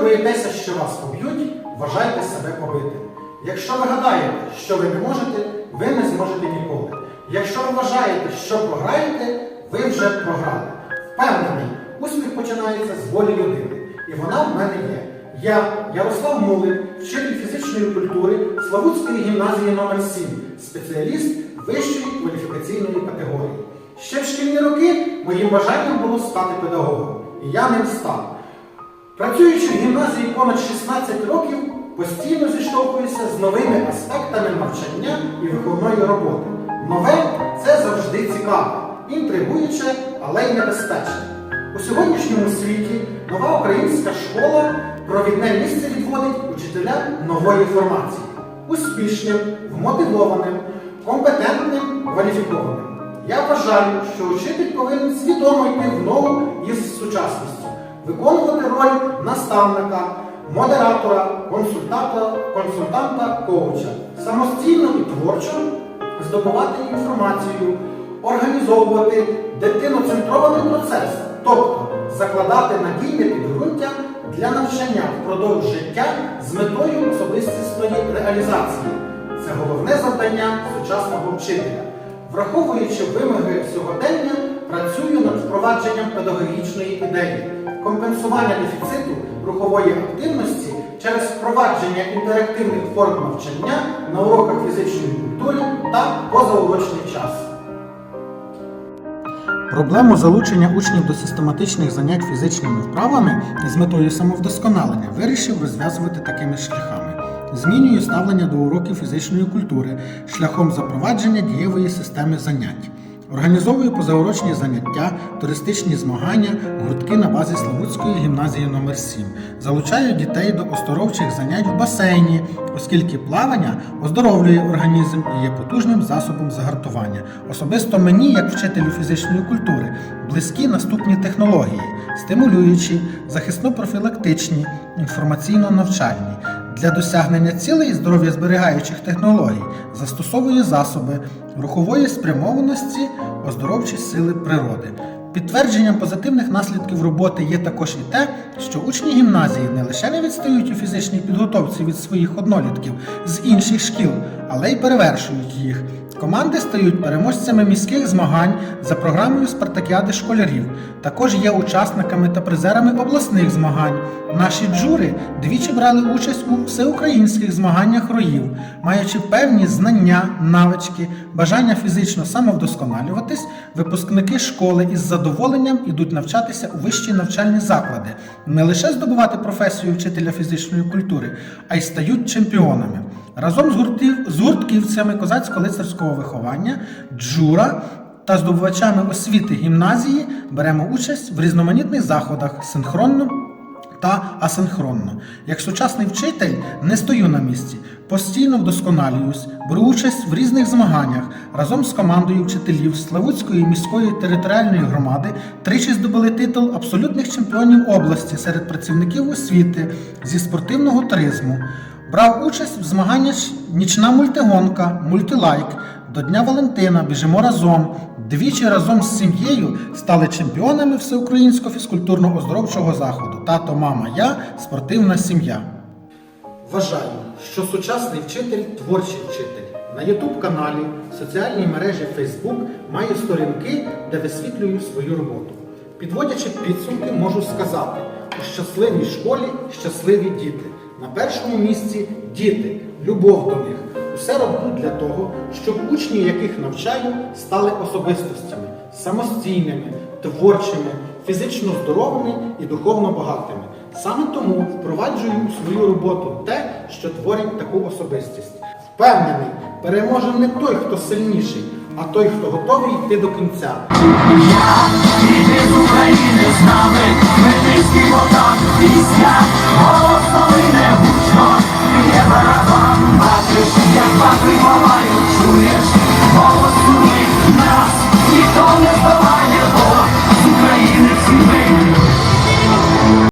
боїтеся, що вас поб'ють, вважайте себе побитим. Якщо ви гадаєте, що ви не можете, ви не зможете ніколи. Якщо ви вважаєте, що програєте, ви вже програли. Впевнений, успіх починається з волі людини. І вона в мене є. Я, Ярослав Мулин, вчитель фізичної культури Славутської гімназії номер 7 спеціаліст вищої кваліфікаційної категорії. Ще в шкільні роки моїм бажанням було стати педагогом, і я ним став. Працюючи в гімназії понад 16 років, постійно зіштовхуюся з новими аспектами навчання і виховної роботи. Нове це завжди цікаво, інтригуюче, але й небезпечне. У сьогоднішньому світі нова українська школа провідне місце відводить учителям нової формації успішним, вмотивованим, компетентним, кваліфікованим. Я вважаю, що учитель повинен свідомо йти в ногу із сучасністю, виконувати роль наставника, модератора, консультанта, консультанта, коуча, самостійно і творчо здобувати інформацію, організовувати дитиноцентрований процес, тобто закладати надійне підґрунтя для навчання впродовж життя з метою особистісної реалізації. Це головне завдання сучасного вчителя. Враховуючи вимоги сьогодення, працюю над впровадженням педагогічної ідеї, компенсування дефіциту рухової активності через впровадження інтерактивних форм навчання на уроках фізичної культури та позаурочний час. Проблему залучення учнів до систематичних занять фізичними вправами із метою самовдосконалення вирішив розв'язувати такими шляхами. Змінюю ставлення до уроків фізичної культури шляхом запровадження дієвої системи занять. Організовую позаурочні заняття, туристичні змагання, гуртки на базі Славутської гімназії номер 7 Залучаю дітей до оздоровчих занять в басейні, оскільки плавання оздоровлює організм і є потужним засобом загартування. Особисто мені, як вчителю фізичної культури, близькі наступні технології, стимулюючі, захисно-профілактичні, інформаційно-навчальні. Для досягнення цілей здоров'я зберігаючих технологій застосовує засоби рухової спрямованості, оздоровчі сили природи. Підтвердженням позитивних наслідків роботи є також і те, що учні гімназії не лише не відстають у фізичній підготовці від своїх однолітків з інших шкіл, але й перевершують їх. Команди стають переможцями міських змагань за програмою Спартакіади школярів. Також є учасниками та призерами обласних змагань. Наші джури двічі брали участь у всеукраїнських змаганнях роїв, маючи певні знання, навички, бажання фізично самовдосконалюватись, випускники школи із задоволенням ідуть навчатися у вищі навчальні заклади, не лише здобувати професію вчителя фізичної культури, а й стають чемпіонами. Разом з, гуртківцями козацько-лицарського виховання, джура та здобувачами освіти гімназії беремо участь в різноманітних заходах синхронно та асинхронно. Як сучасний вчитель не стою на місці, постійно вдосконалююсь, беру участь в різних змаганнях разом з командою вчителів Славутської міської територіальної громади тричі здобули титул абсолютних чемпіонів області серед працівників освіти зі спортивного туризму. Брав участь в змаганнях Нічна мультигонка, мультилайк. До Дня Валентина біжимо разом. Двічі разом з сім'єю стали чемпіонами всеукраїнського фізкультурно-оздоровчого заходу. Тато, мама, я спортивна сім'я. Вважаю, що сучасний вчитель творчий вчитель. На Ютуб каналі, соціальній мережі Facebook маю сторінки, де висвітлюю свою роботу. Підводячи підсумки, можу сказати, у щасливій школі щасливі діти. На першому місці діти, любов до них. Усе роблю для того, щоб учні, яких навчаю, стали особистостями, самостійними, творчими, фізично здоровими і духовно багатими. Саме тому впроваджую у свою роботу те, що творить таку особистість. Впевнений, переможе не той, хто сильніший, а той, хто готовий йти до кінця. Бачиш, як чуєш, голос у них нас